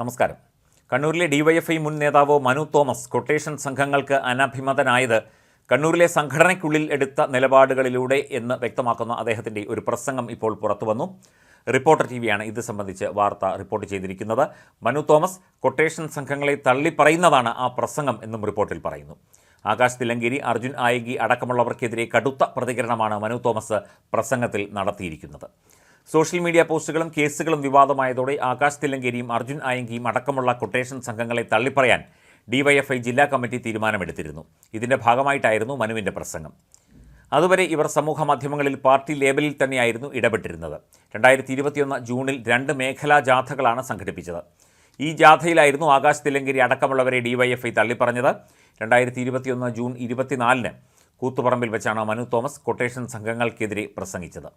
നമസ്കാരം. കണ്ണൂരിലെ ഡിവൈഎഫ്ഐ മുൻ നേതാവ് മനു തോമസ് കൊട്ടേഷൻ സംഘങ്ങൾക്ക് അനഭിമതനായത് കണ്ണൂരിലെ സംഘടനയ്ക്കുള്ളിൽ എടുത്ത നിലപാടുകളിലൂടെ എന്ന് വ്യക്തമാക്കുന്ന അദ്ദേഹത്തിന്റെ ഒരു പ്രസംഗം ഇപ്പോൾ പുറത്തുവന്നു റിപ്പോർട്ടർ ടി വിയാണ് ഇത് സംബന്ധിച്ച് വാർത്ത റിപ്പോർട്ട് ചെയ്തിരിക്കുന്നത്. മനു തോമസ് കൊട്ടേഷൻ സംഘങ്ങളെ തള്ളിപ്പറയുന്നതാണ് ആ പ്രസംഗം എന്നും റിപ്പോർട്ടിൽ പറയുന്നു. ആകാശ് തിലങ്കേരി അർജുൻ ആയഗി അടക്കമുള്ളവർക്കെതിരെ കടുത്ത പ്രതികരണമാണ് മനു തോമസ് പ്രസംഗത്തിൽ നടത്തിയിരിക്കുന്നത്. സോഷ്യൽ മീഡിയ പോസ്റ്റുകളും കേസുകളും വിവാദമായതോടെ ആകാശ് തില്ലങ്കേരിയും അർജുൻ ആയങ്കിയും അടക്കമുള്ള കൊട്ടേഷൻ സംഘങ്ങളെ തള്ളിപ്പറയാൻ ഡിവൈഎഫ്ഐ ജില്ലാ കമ്മിറ്റി തീരുമാനമെടുത്തിരുന്നു. ഇതിന്റെ ഭാഗമായിട്ടായിരുന്നു മനുവിന്റെ പ്രസംഗം. അതുവരെ ഇവർ സമൂഹ മാധ്യമങ്ങളിൽ പാർട്ടി ലേബലിൽ തന്നെയായിരുന്നു ഇടപെട്ടിരുന്നത്. രണ്ടായിരത്തി ഇരുപത്തിയൊന്ന് ജൂണിൽ രണ്ട് മേഖലാ ജാഥകളാണ് സംഘടിപ്പിച്ചത്. ഈ ജാഥയിലായിരുന്നു ആകാശ് തില്ലങ്കേരി അടക്കമുള്ളവരെ ഡിവൈഎഫ്ഐ തള്ളിപ്പറഞ്ഞത്. രണ്ടായിരത്തി ഇരുപത്തിയൊന്ന് ജൂൺ ഇരുപത്തിനാലിന് കൂത്തുപറമ്പിൽ വെച്ചാണ് മനു തോമസ് കൊട്ടേഷൻ സംഘങ്ങൾക്കെതിരെ പ്രസംഗിച്ചത്.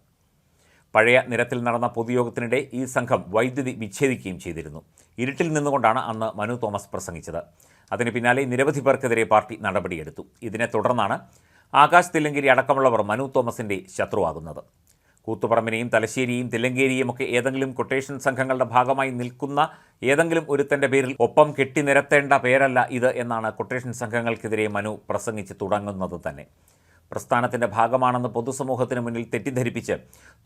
പഴയ നിരത്തിൽ നടന്ന പൊതുയോഗത്തിനിടെ ഈ സംഘം വൈദ്യുതി വിച്ഛേദിക്കുകയും ചെയ്തിരുന്നു. ഇരുട്ടിൽ നിന്നുകൊണ്ടാണ് അന്ന് മനു തോമസ് പ്രസംഗിച്ചത്. അതിന് പിന്നാലെ നിരവധി പേർക്കെതിരെ പാർട്ടി നടപടിയെടുത്തു. ഇതിനെ തുടർന്നാണ് ആകാശ് തില്ലങ്കേരി അടക്കമുള്ളവർ മനു തോമസിന്റെ ശത്രുവാകുന്നത്. കൂത്തുപറമ്പിനെയും തലശ്ശേരിയും തില്ലങ്കേരിയും ഒക്കെ ഏതെങ്കിലും കൊട്ടേഷൻ സംഘങ്ങളുടെ ഭാഗമായി നിൽക്കുന്ന ഏതെങ്കിലും ഒരുത്തന്റെ പേരിൽ ഒപ്പം കെട്ടിനിരത്തേണ്ട പേരല്ല ഇത് എന്നാണ് കൊട്ടേഷൻ സംഘങ്ങൾക്കെതിരെ മനു പ്രസംഗിച്ച് തുടങ്ങുന്നത് തന്നെ. പ്രസ്ഥാനത്തിന്റെ ഭാഗമാണെന്ന് പൊതുസമൂഹത്തിന് മുന്നിൽ തെറ്റിദ്ധരിപ്പിച്ച്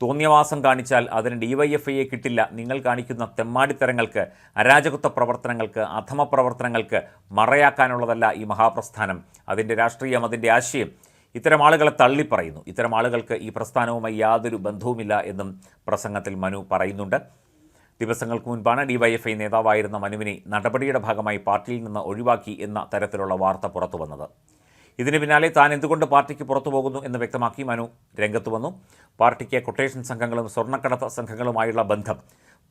തോന്നിയവാസം കാണിച്ചാൽ അതിന് ഡിവൈഎഫ്ഐയെ കിട്ടില്ല. നിങ്ങൾ കാണിക്കുന്ന തെമ്മാടിത്തരങ്ങൾക്ക് അരാജകത്വ പ്രവർത്തനങ്ങൾക്ക് അധമ പ്രവർത്തനങ്ങൾക്ക് മറയാക്കാനുള്ളതല്ല ഈ മഹാപ്രസ്ഥാനം. അതിന്റെ രാഷ്ട്രീയം അതിന്റെ ആശയം ഇത്തരം ആളുകളെ തള്ളിപ്പറയുന്നു. ഇത്തരം ആളുകൾക്ക് ഈ പ്രസ്ഥാനവുമായി യാതൊരു ബന്ധവുമില്ല എന്നും പ്രസംഗത്തിൽ മനു പറയുന്നുണ്ട്. ദിവസങ്ങൾക്ക് മുൻപാണ് ഡിവൈഎഫ്ഐ നേതാവായിരുന്ന മനുവിനെ നടപടിയുടെ ഭാഗമായി പാർട്ടിയിൽ നിന്ന് ഒഴിവാക്കി എന്ന തരത്തിലുള്ള വാർത്ത പുറത്തു വന്നത് ഇതിന് പിന്നാലെ താൻ എന്തുകൊണ്ട് പാർട്ടിക്ക് പുറത്തു പോകുന്നു എന്ന് വ്യക്തമാക്കി മനു രംഗത്ത് വന്നു. പാർട്ടിക്ക് കൊട്ടേഷൻ സംഘങ്ങളും സ്വർണക്കടത്ത് സംഘങ്ങളുമായുള്ള ബന്ധം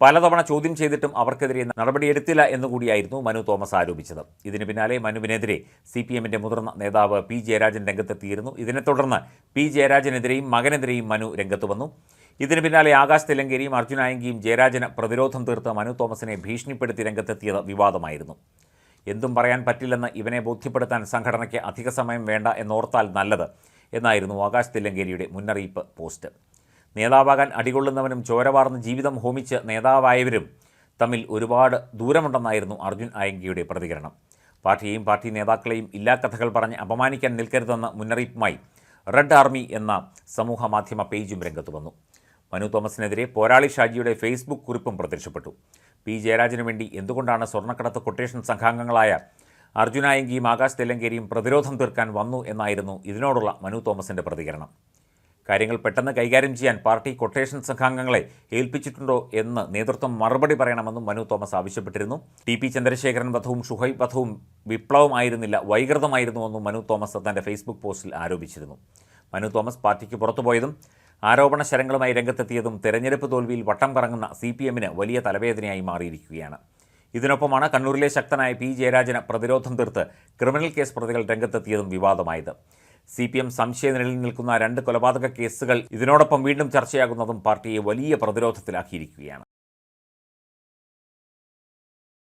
പലതവണ ചോദ്യം ചെയ്തിട്ടും അവർക്കെതിരെ നടപടിയെടുത്തില്ല എന്നുകൂടിയായിരുന്നു മനു തോമസ് ആരോപിച്ചത്. ഇതിന് പിന്നാലെ മനുവിനെതിരെ സി പി എമ്മിന്റെ മുതിർന്ന നേതാവ് പി ജയരാജൻ രംഗത്തെത്തിയിരുന്നു. ഇതിനെ തുടർന്ന് പി ജയരാജനെതിരെയും മകനെതിരെയും മനു രംഗത്ത് വന്നു. ഇതിന് പിന്നാലെ ആകാശ് തെലങ്കേരിയും അർജുനായങ്കിയും ജയരാജന് പ്രതിരോധം തീർത്ത് മനു തോമസിനെ ഭീഷണിപ്പെടുത്തി രംഗത്തെത്തിയത് വിവാദമായിരുന്നു. എന്തും പറയാൻ പറ്റില്ലെന്ന് ഇവനെ ബോധ്യപ്പെടുത്താൻ സംഘടനയ്ക്ക് അധിക സമയം വേണ്ട എന്നോർത്താൽ നല്ലത് എന്നായിരുന്നു ആകാശ് തില്ലങ്കേരിയുടെ മുന്നറിയിപ്പ് പോസ്റ്റ്. നേതാവാകാൻ അടികൊള്ളുന്നവനും ചോരവാർന്ന് ജീവിതം ഹോമിച്ച് നേതാവായവരും തമ്മിൽ ഒരുപാട് ദൂരമുണ്ടെന്നായിരുന്നു അർജുൻ അയങ്കിയുടെ പ്രതികരണം. പാർട്ടിയെയും പാർട്ടി നേതാക്കളെയും ഇല്ലാക്കഥകൾ പറഞ്ഞ് അപമാനിക്കാൻ നിൽക്കരുതെന്ന മുന്നറിയിപ്പുമായി റെഡ് ആർമി എന്ന സമൂഹ മാധ്യമ പേജും രംഗത്ത് വന്നു. മനു തോമസിനെതിരെ പോരാളി ഷാജിയുടെ ഫേസ്ബുക്ക് കുറിപ്പും പ്രത്യക്ഷപ്പെട്ടു. പി. ജയരാജന് വേണ്ടി എന്തുകൊണ്ടാണ് സ്വർണക്കടത്ത് കൊട്ടേഷൻ സംഘാംഗങ്ങളായ അർജുനായങ്കിയും ആകാശ് തെലങ്കേരിയും പ്രതിരോധം തീർക്കാൻ വന്നു എന്നായിരുന്നു ഇതിനോടുള്ള മനു തോമസിന്റെ പ്രതികരണം. കാര്യങ്ങൾ പെട്ടെന്ന് കൈകാര്യം ചെയ്യാൻ പാർട്ടി കൊട്ടേഷൻ സംഘാംഗങ്ങളെ ഏൽപ്പിച്ചിട്ടുണ്ടോ എന്ന് നേതൃത്വം മറുപടി പറയണമെന്നും മനു തോമസ് ആവശ്യപ്പെട്ടിരുന്നു. ടി പി ചന്ദ്രശേഖരൻ വധവും ഷുഹൈബ് വധവും വിപ്ലവമായിരുന്നില്ല വൈകൃതമായിരുന്നുവെന്നും മനു തോമസ് തന്റെ ഫേസ്ബുക്ക് പോസ്റ്റിൽ ആരോപിച്ചിരുന്നു. മനു തോമസ് പാർട്ടിക്ക് പുറത്തുപോയതും ആരോപണ ശരങ്ങളുമായി രംഗത്തെത്തിയതും തെരഞ്ഞെടുപ്പ് തോൽവിയിൽ വട്ടം കറങ്ങുന്ന സി പി എമ്മിന് വലിയ തലവേദനയായി മാറിയിരിക്കുകയാണ്. ഇതിനൊപ്പമാണ് കണ്ണൂരിലെ ശക്തനായ പി ജയരാജന് പ്രതിരോധം തീർത്ത് ക്രിമിനൽ കേസ് പ്രതികൾ രംഗത്തെത്തിയതും വിവാദമായത്. സി പി എം സംശയ നിലയിൽ നിൽക്കുന്ന രണ്ട് കൊലപാതക കേസുകൾ ഇതിനോടൊപ്പം വീണ്ടും ചർച്ചയാകുന്നതും പാർട്ടിയെ വലിയ പ്രതിരോധത്തിലാക്കിയിരിക്കുകയാണ്.